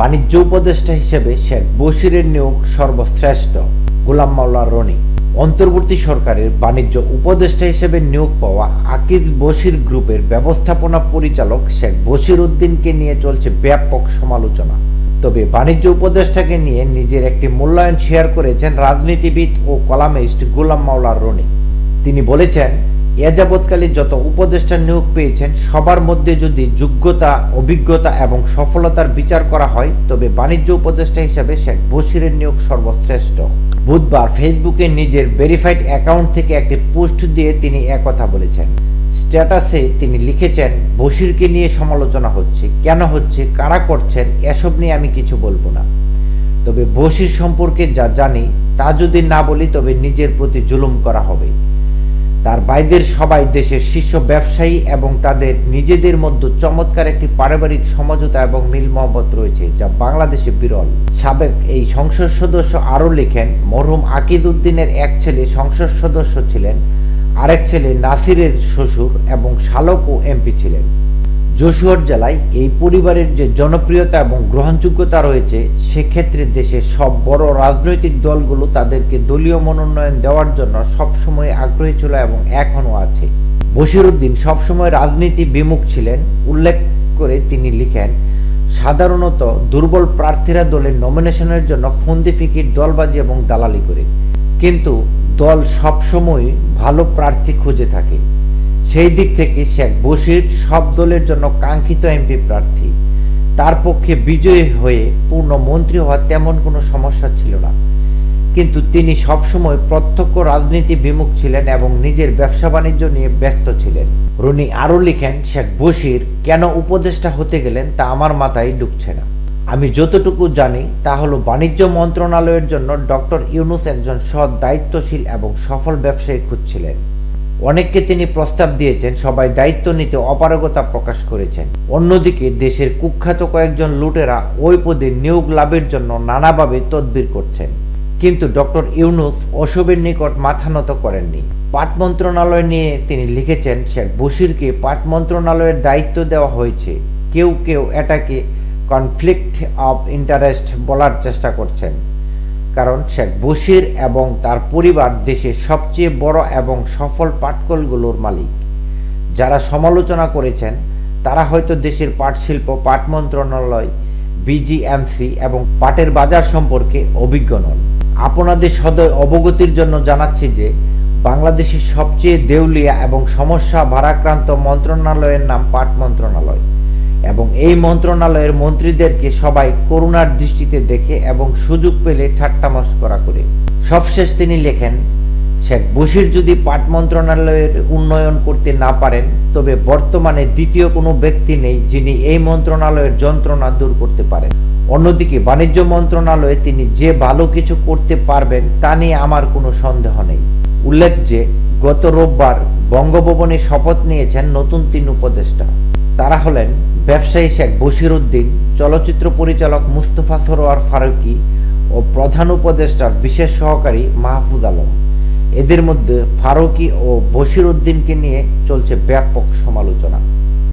বাণিজ্য উপদেষ্টা হিসেবে শেখ বশিরের নিয়োগ সর্বশ্রেষ্ঠ, গোলাম মাওলা রনি। অন্তর্বর্তী সরকারের বাণিজ্য উপদেষ্টা হিসেবে নিয়োগ পাওয়া আকিজ বশির গ্রুপের ব্যবস্থাপনা পরিচালক শেখ বশির উদ্দিনকে নিয়ে চলছে ব্যাপক সমালোচনা। তবে বাণিজ্য উপদেষ্টাকে নিয়ে নিজের একটি মূল্যায়ন শেয়ার করেছেন রাজনীতিবিদ ও কলামিস্ট গোলাম মাওলা রনি। তিনি বলেছেন এ যাবৎকালে যত উপদেষ্টা নিয়োগ পেয়েছেন, সবার মধ্যে যদি যোগ্যতা, অভিজ্ঞতা এবং সফলতার বিচার করা হয়, তবে বাণিজ্য উপদেষ্টা হিসেবে শেখ বশিরের নিয়োগ সর্বশ্রেষ্ঠ। বুধবার ফেসবুকে নিজের ভেরিফাইড অ্যাকাউন্ট থেকে একটি পোস্ট দিয়ে তিনি একথা বলেছেন। স্ট্যাটাসে তিনি লিখেছেন, বশিরকে নিয়ে সমালোচনা হচ্ছে। কেন হচ্ছে? কারা করছেন? এসব নিয়ে আমি কিছু বলব না। তবে বশির সম্পর্কে যা জানি, তা যদি না বলি, তবে নিজের প্রতি জুলুম করা হবে। তার বাইদের সবাই দেশের শীর্ষ ব্যবসায়ী এবং তাদের নিজেদের মধ্যে চমৎকার একটি পারিবারিক সমঝোতা এবং মিল মহব্বত রয়েছে, যা বাংলাদেশে বিরল। সাবেক এই সংসদ সদস্য আরও লেখেন, মরহুম আকিদ উদ্দিনের এক ছেলে সংসদ সদস্য ছিলেন, আরেক ছেলে নাসিরের শ্বশুর এবং শালক ও এমপি ছিলেন। যশোর জেলায় এই পরিবারের যে জনপ্রিয়তা এবং গ্রহণযোগ্যতা রয়েছে, সেক্ষেত্রে দেশের সব বড় রাজনৈতিক দলগুলো তাদেরকে দলীয় মনোনয়ন দেওয়ার জন্য সবসময় আগ্রহী ছিল এবং এখনও আছে। বশিরউদ্দিন সবসময় রাজনীতি বিমুখ ছিলেন। উল্লেখ করে তিনি লিখেন, সাধারণত দুর্বল প্রার্থীরা দলের নমিনেশনের জন্য ফন্দি ফিকির, দলবাজি এবং দালালি করে। কিন্তু দল সবসময় ভালো প্রার্থী খুঁজে থাকে। সেই দিক থেকে শেখ বশির সব দলের জন্য কাঙ্ক্ষিত এমপি প্রার্থী। তার পক্ষে বিজয়ী হয়ে পূর্ণ মন্ত্রী হওয়া তেমন কোনো সমস্যা ছিল না। কিন্তু তিনি সবসময় প্রত্যক্ষ রাজনীতি বিমুখ ছিলেন এবং নিজের ব্যবসা বাণিজ্য নিয়ে ব্যস্ত ছিলেন। রনি আরও লিখেন, শেখ বশির কেন উপদেষ্টা হতে গেলেন তা আমার মাথায় ঢুকছে না। আমি যতটুকু জানি, তা হলো বাণিজ্য মন্ত্রণালয়ের জন্য ডক্টর ইউনুস একজন সৎ দায়িত্বশীল এবং সফল ব্যবসায়ী খুঁজছিলেন। অনেককে তিনি প্রস্তাব দিয়েছেন, সবাই দায়িত্ব নিতে অপারগতা প্রকাশ করেছেন। অন্যদিকে দেশের কুখ্যাত কয়েকজন লুটেরা ওই পদে নিয়োগ লাভের জন্য নানাভাবে তদবির করছেন। কিন্তু ডক্টর ইউনুস অশোবের নিকট মাথা নত করেননি। পাট মন্ত্রণালয় নিয়ে তিনি লিখেছেন, শেখ বশিরকে পাট মন্ত্রণালয়ের দায়িত্ব দেওয়া হয়েছে। কেউ কেউ এটাকে কনফ্লিক্ট অফ ইন্টারেস্ট বলার চেষ্টা করছেন। কারণ শেখ বশির এবং তার পরিবার দেশের সবচেয়ে বড় এবং সফল পাটকলগুলোর মালিক। যারা সমালোচনা করেছেন, তারা হয়তো দেশের পাট শিল্প পাট মন্ত্রণালয়, বিজিএমসি এবং পাটের বাজার সম্পর্কে অভিজ্ঞ নন। আপনাদের সদয় অবগতির জন্য জানাচ্ছি যে, বাংলাদেশের সবচেয়ে দেউলিয়া এবং সমস্যা ভারাক্রান্ত মন্ত্রণালয়ের নাম পাট মন্ত্রণালয়। এবং এই মন্ত্রণালয়ের মন্ত্রীদেরকে সবাই করুণার দৃষ্টিতে দেখে এবং সুযোগ পেলে ঠাট্টা মস্করা করে। সবশেষ তিনি লেখেন, শেখ বশির যদি পাট মন্ত্রণালয়ের উন্নয়ন করতে না পারেন, তবে বর্তমানে দ্বিতীয় কোনো ব্যক্তি নেই যিনি এই মন্ত্রণালয়ের যন্ত্রণা দূর করতে পারেন। অন্যদিকে বাণিজ্য মন্ত্রণালয়ে তিনি যে ভালো কিছু করতে পারবেন তা নিয়ে আমার কোনো সন্দেহ নেই। উল্লেখ যে, গত রোববার বঙ্গভবনে শপথ নিয়েছেন নতুন তিন উপদেষ্টা। তারা হলেন ব্যবসায়ী শেখ বশির উদ্দিন চলচ্চিত্র পরিচালক মুস্তফা সরোয়ার ফারুকি ও প্রধান উপদেষ্টার বিশেষ সহকারী মাহফুজ আলম। এদের মধ্যে ফারুকি ও বশির উদ্দিনকে নিয়ে চলছে ব্যাপক সমালোচনা।